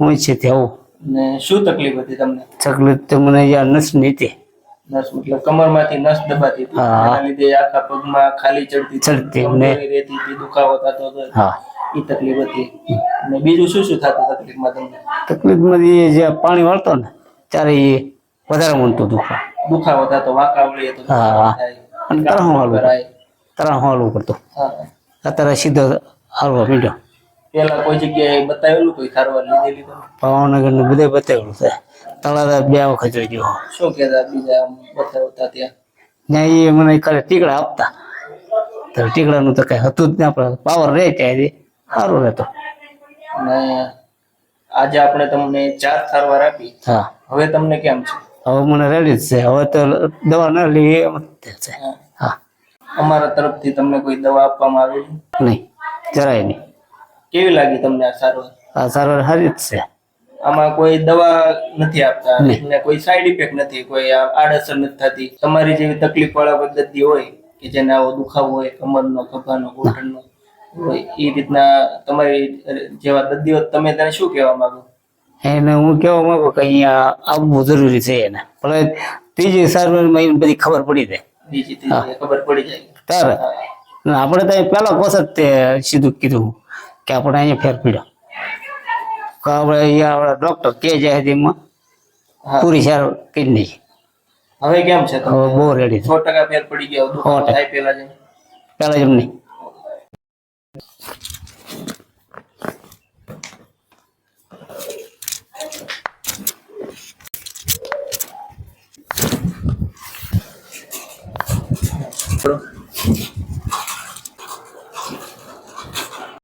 હું છે તે આવું. ને શું તકલીફ હતી તમને? તકલીફ તો મને યાર નસ નીતે નસ મતલબ કમરમાંથી નસ દબાતી હતી. એના લીધે આખા પગમાં ખાલી ચડતી ચડતી, ને- રહેતી હતી દુખાવો થતો હતો. હા. એ તકલીફ હતી. અને બીજું શું શું થતું તકલીફમાં તમને? તકલીફમાં એ જે પાણી વાળતો ને ત્યારે એ વધારે મનતું દુખા. દુખાવો થતો વાંકા હતો તો હા, હા. અને તરફ વાળું કરાય. તરા હાલવું હા. અત્યારે સીધો હાલવા મીડ્યો પેલા કોઈ જગ્યાએ બતાવેલું કોઈ સારવાર લીધેલી ભાવનગરનું બધે બતાવેલું છે. તળાજા બે વખત જોઈ ગયો. શું કહેતા બીજા બતાવતા ત્યાં? ત્યાં એ મને ખાલી ટીકડા આપતા. તો ટીકડાનું તો કઈ હતું જ ના આપણે પાવર રહે ત્યાં સારું રહેતો. અને આજે આપણે તમને ચાર સારવાર આપી હા. હવે તમને કેમ છે? હવે મને રેડી જ છે. હવે તો દવા ના લઈએ છે. હા. હા. અમારા તરફથી તમને કોઈ દવા આપવામાં આવેલી નહીં. જરાય નહીં. કેવી લાગી તમને આ સારવાર? આ સારવાર સારી જ છે. આમાં કોઈ દવા નથી આપતા? ને કોઈ સાઈડ ઇફેક્ટ નથી? કોઈ આડઅસર નથી થતી? તમારી જેવી તકલીફ વાળા પદ્ધતિ હોય કે જેને આવો દુખાવો હોય કમરનો ખભાનો ઘૂંટણનો એ રીતના તમારી જેવા દર્દીઓ તમે તેને શું કહેવા માંગો? એને હું કહેવા માંગુ કે અહીંયા આવવું જરૂરી છે એને. પણ ત્રીજી સારવારમાં એને બધી ખબર પડી જાય. બીજી ત્રીજી ખબર પડી જાય. તારે આપણે તો પેલા કોસ જ તે સીધું કીધું. કે આપણે અહીંયા ફેર પીડ્યો કે આપણે અહીંયા આપણા ડોક્ટર કે હા. પૂરી સારવાર કિડની હવે કેમ છે હવે બહુ રેડી સો ટકા ફેર પડી ગયો સો ટકા. પેલા જેમ. પેલા જેમ નહીં.